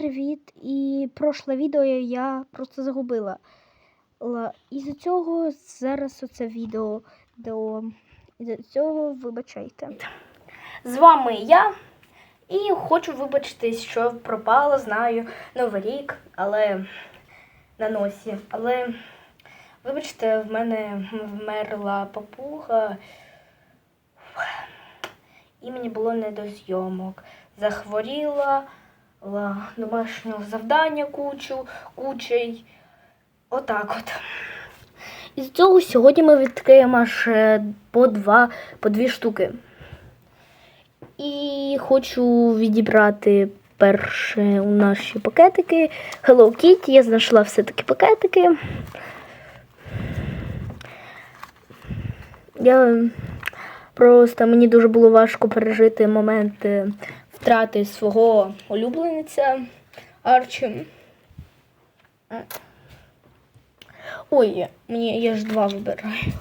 привіт! І прошле відео я просто загубила. Ла- Із-за цього зараз оце відео до із-за цього вибачайте. З вами я. І хочу вибачитись, що пропала, знаю, Новий рік, але на носі. Але, вибачте, в мене вмерла папуга. І мені було не до зйомок. Захворіла, ла- домашнього завдання кучу, кучей. Отак от. Із цього сьогодні ми відкриємо аж е, по два, по дві штуки. І хочу відібрати перше у наші пакетики. Hello Kitty, я знайшла все-таки пакетики. Я просто мені дуже було важко пережити момент втрати свого улюбленця Арчі. Ой, мені я ж два вибираю.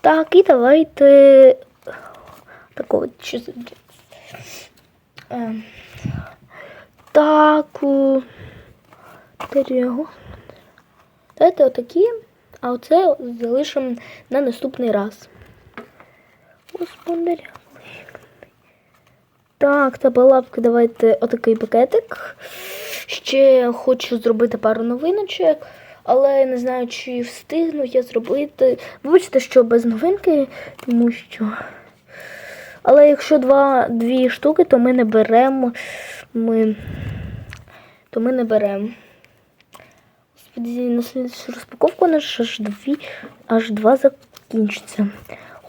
Так, і давайте такого чисто. Ем, Так. Давайте отакі, а оце залишимо на наступний раз. Господаря. Так, та балапки, давайте отакий пакетик. Ще хочу зробити пару новиночок, але не знаю, чи встигну я зробити. Вибачте, що без новинки, тому що. Але якщо два, дві штуки, то ми не беремо. Ми, то ми не беремо. Господи, на слідчу розпаковку наш аж дві, аж два закінчиться.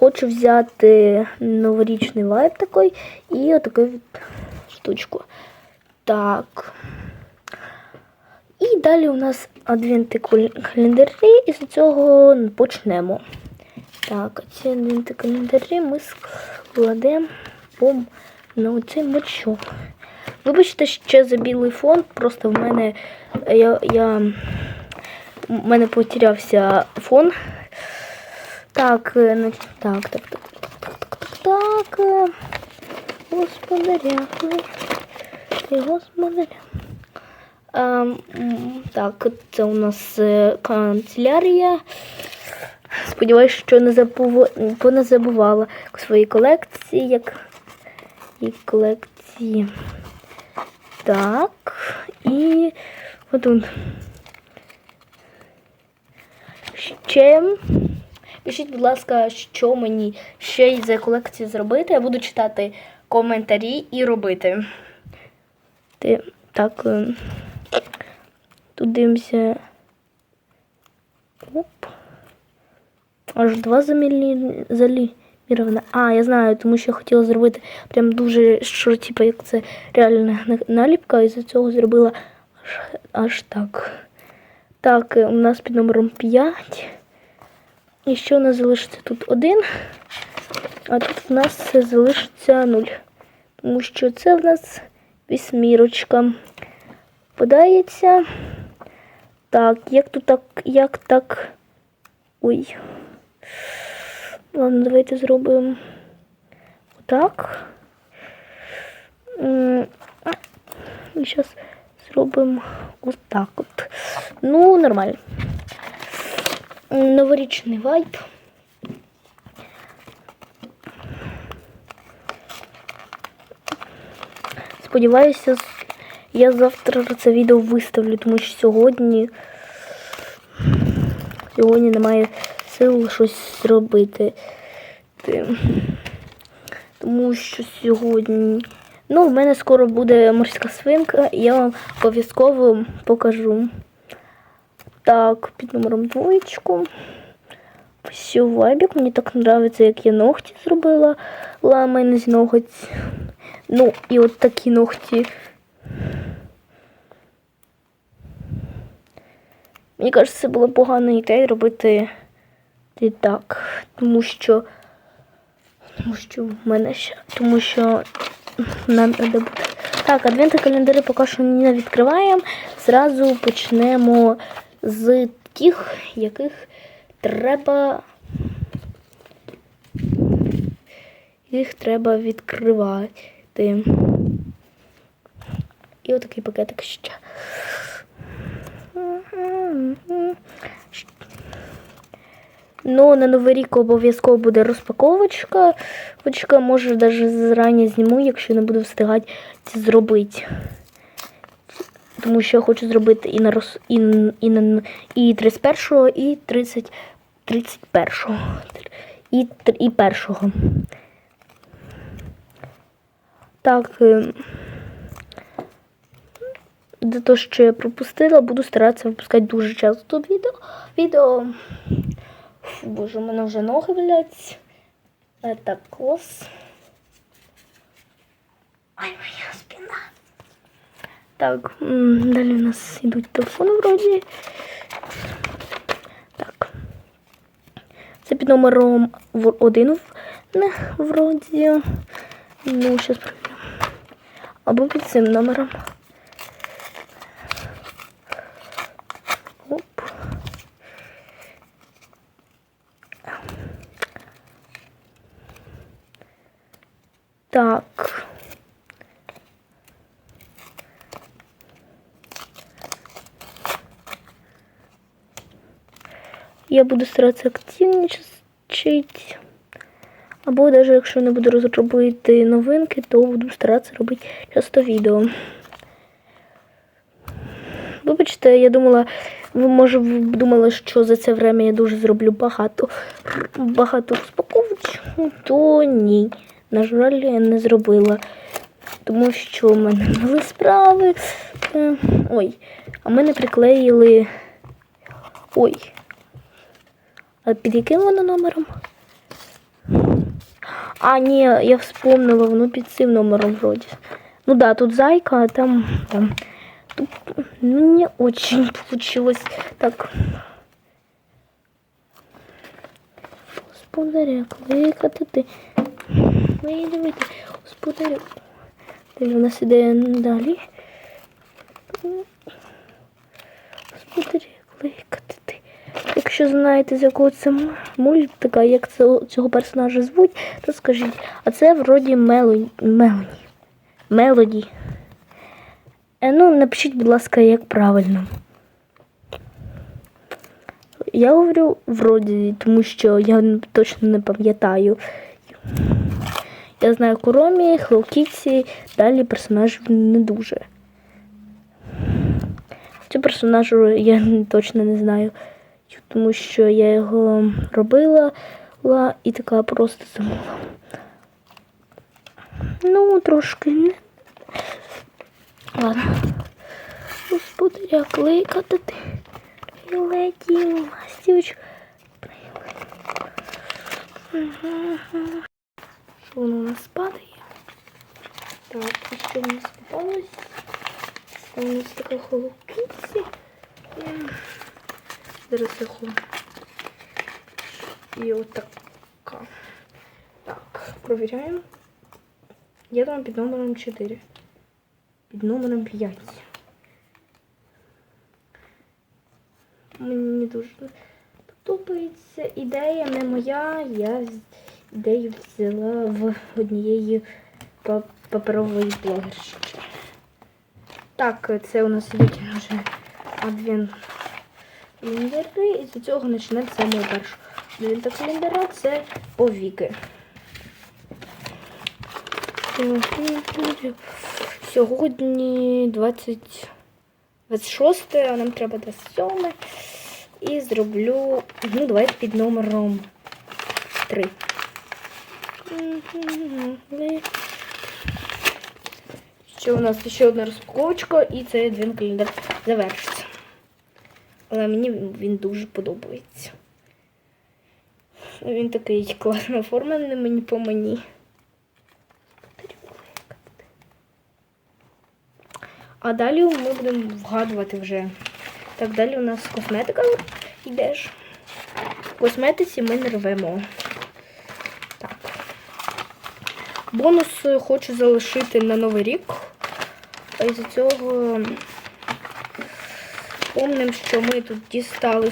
Хочу взяти новорічний вайб такий і отаку штучку. Так. І далі у нас адвенти календарі, і з цього почнемо. Так, ці адвенти календарі ми складемо на оцей мочок. Вибачте ще за білий фон, просто в мене я, я в мене потерявся фон. Так, е, ну, так, так, так, так, так, так, так. е, Господаря. І господаря. Ем, так, це у нас е, канцелярія. Сподіваюсь, що не забув... не забувала свої колекції, як і колекції. Так. І отут. Ще. Пишіть, будь ласка, що мені ще із за колекції зробити. Я буду читати коментарі і робити. Ти, так. е, Тут дивимося. Оп. Аж два замілі... залімірована. А, я знаю, тому що я хотіла зробити прям дуже що, типу, як це реальна наліпка, і за цього зробила аж, аж так. Так, е, у нас під номером 5. І ще у нас залишиться тут один, а тут в нас залишиться 0. Тому що це в нас вісьмірочка. Подається. Так, як тут так, як так. Ой. Ладно, давайте зробимо отак. І зараз зробимо отак от. Ну, нормально. Новорічний вайб. Сподіваюся, я завтра це відео виставлю, тому що сьогодні сьогодні немає сил щось зробити. Тому що сьогодні. Ну, в мене скоро буде морська свинка, я вам обов'язково покажу. Так, під номером двоєчку. Все, вайбік. Мені так подобається, як я ногті зробила. Ламаний з ноготь. Ну, і от такі ногті. Мені кажется, це була погана ідея робити і так. Тому що. Тому що в мене ще. Тому що нам треба буде. Так, адвенти календари поки що не відкриваємо. Зразу почнемо з тих, яких треба. Їх треба відкривати. І отакий пакетик ще. Ну, на Новий рік обов'язково буде розпаковочка. Почка, може, навіть зарані зніму, якщо не буду встигати це зробити. Тому що я хочу зробити і на роз... і, і, на... і 31-го, і 30... 31-го. І, і першого. Так. е, За те, що я пропустила, буду старатися випускати дуже часто відео. Відео. Фу, боже, у мене вже ноги болять. Е, Так, клас. Ай, моя спина. Так, далі у нас йдуть телефони вроді. Так. Це під номером в- один в- не, вроді. Ну, зараз перевірю. Або під цим номером. Оп. Так. Я буду старатися активничати. Або навіть якщо не буду розробити новинки, то буду старатися робити часто відео. Вибачте, я думала, ви може думали, що за це время я дуже зроблю багато багато розпаковок, то ні. На жаль, я не зробила. Тому що в мене були справи. Е, Ой, а мене приклеїли. Ой. Під яким воно номером? А, ні, я вспомнила, воно під цим номером вроді. Ну да, тут зайка, а там. там. Тут ну, не очень получилось так. Господаря, кликати ти. Ви дивіться, господарю. Далі у нас іде далі. Господаря, кликати ти. Якщо знаєте, з якого це мультика, як цього персонажа звуть, то скажіть. А це вроді Мелоді. Мелоді. Е, ну, напишіть, будь ласка, як правильно. Я говорю вроді, тому що я точно не пам'ятаю. Я знаю Куромі, Хеллокітсі, далі персонажів не дуже. Цю персонажу я точно не знаю, тому що я його робила і така просто забула. Ну, трошки не. Ладно. Господаря кликати ти. Леді, ластівочка. Що воно у нас падає? Так, і в нас попалось? Це у нас така холокітці. Я. І отака. Так, провіряємо. Я там під номером 4. Під номером 5. Мені дуже подобається. Ідея не моя. Я ідею взяла в однієї паперової блогерші. Так, це у нас йдуть вже адвент календари, і з цього почнемо саме перше. Адвента календаря це повіки. Сьогодні 20, 26, а нам треба 27. І зроблю, ну, давайте під номером 3. Ще у нас ще одна розпаковочка, і цей адвент календар завершиться. Але мені він, дуже подобається. Він такий класно оформлений мені по мені. А далі ми будемо вгадувати вже. Так, далі у нас косметика йдеш. В косметиці ми не рвемо. Так. Бонус е, хочу залишити на Новий рік. А із цього помним, що ми тут дістали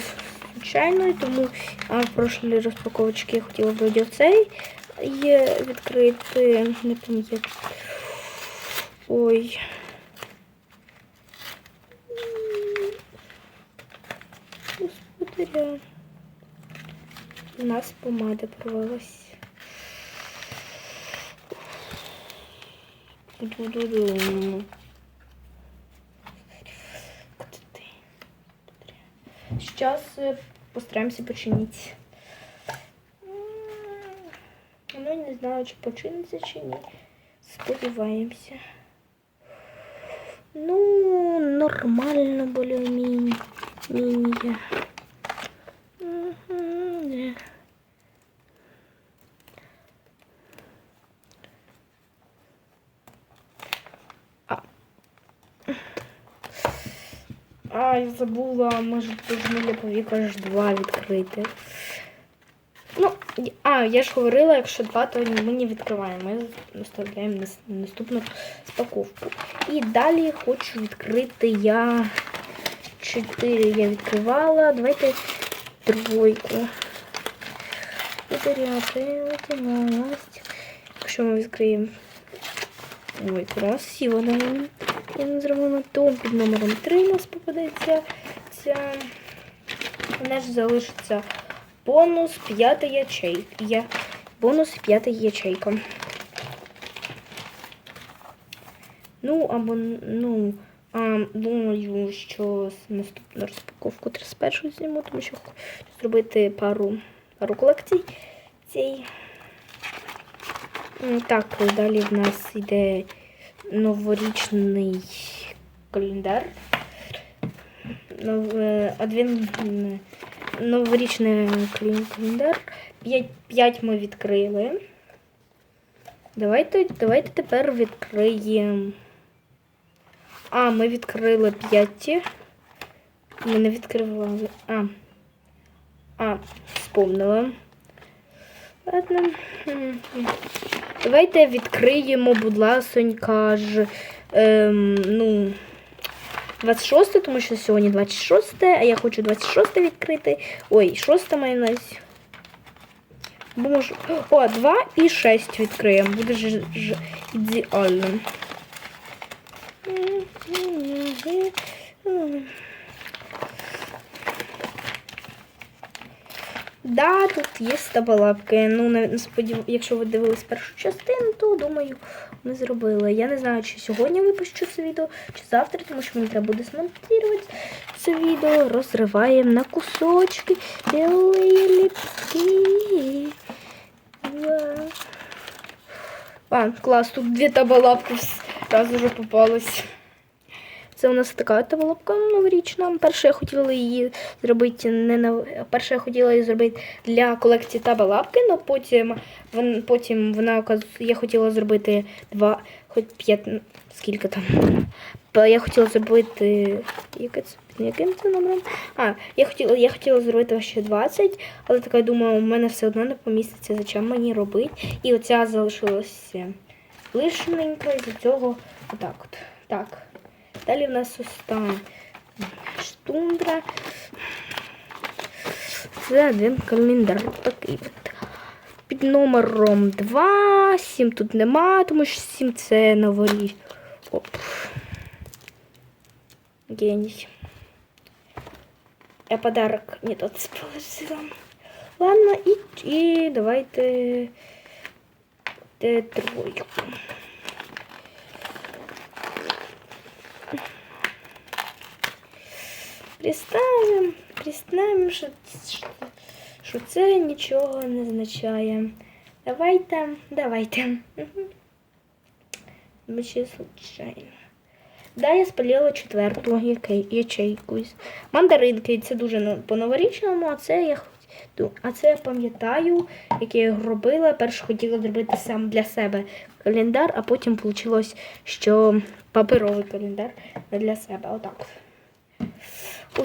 случайно, тому а, в прошлій розпаковочки я хотіла вроді цей є відкрити, не пам'ятаю. Ой. Господаря. У нас помада порвалась. Ду-ду-ду. Сейчас э, постараемся починить. Ну, не знаю, чи починиться, чи ні. Сподіваємося. Ну, нормально более-менее. Менее. Мгм, да. А. А, я забула, може повинні повіка аж два відкрити. Ну, а, я ж говорила, якщо два, то ми не відкриваємо. Ми виставляємо нас- наступну спаковку. І далі хочу відкрити я чотири я відкривала. Давайте тройку. Якщо ми відкриємо. Ой, красиво, да. Я не зробила то під номером 3 у нас попадеться. Ця. У нас залишиться бонус п'ята ячейка. Бонус п'ята ячейка. Ну, або, ну, а, думаю, що наступну розпаковку 31 зніму, тому що хочу зробити пару, пару колекцій. М, Так, далі в нас йде новорічний календар. Е, адвент, м, новорічний календар. 5, 5 ми відкрили. Давайте, давайте тепер відкриємо. А, ми відкрили 5. Ми не відкривали. А. А, вспомнила. Ладно. Давайте відкриємо, будь ласонька ж. Ем, ну, 26, тому що сьогодні 26, а я хочу 26 відкрити. Ой, 6 маю на увазі. Бо можу. О, 2 і 6 відкриємо. Буде ж, ж ідеально. Да, тут є стабалапки. Ну, якщо ви дивились першу частину, то думаю, ми зробили. Я не знаю, чи сьогодні випущу це відео, чи завтра, тому що мені треба буде смонтувати це відео. Розриваємо на кусочки. Білі ліпки. А, клас, тут дві табалапки одразу вже попалось. Це у нас така табалапка новорічна. Перше я хотіла її зробити не на перше я хотіла її зробити для колекції табалапки, але потім потім вона я хотіла зробити два, хоч п'ять, скільки там. Я хотіла зробити яке це, яким це номером? А, я хотіла, я хотіла зробити ще 20, але така думаю, у мене все одно не поміститься, зачем мені робити. І оця залишилася лишненька, і за цього отак от. Так. Далі в нас остання штундра. Це один календар. Такий. Під номером 2. 7 тут нема, тому що 7 це новоріч. Оп. Геній. Я подарок не тот положила. Ладно, і, і давайте тройку. Представимо, представимо, що, що, це нічого не означає. Давайте, давайте. Вообще случайно. Да, я спалила четверту ячейку. Мандаринки, це дуже ну, по-новорічному, а це я а це я пам'ятаю, яке я робила. Перше хотіла зробити сам для себе календар, а потім вийшло, що паперовий календар для себе. Отак. От.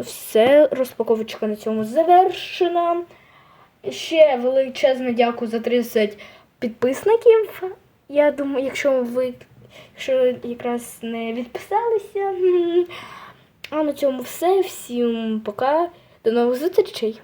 Ось все, розпаковочка на цьому завершена. Ще величезне дякую за 30 підписників. Я думаю, якщо ви якщо якраз не відписалися. А на цьому все. Всім пока. До нових зустрічей!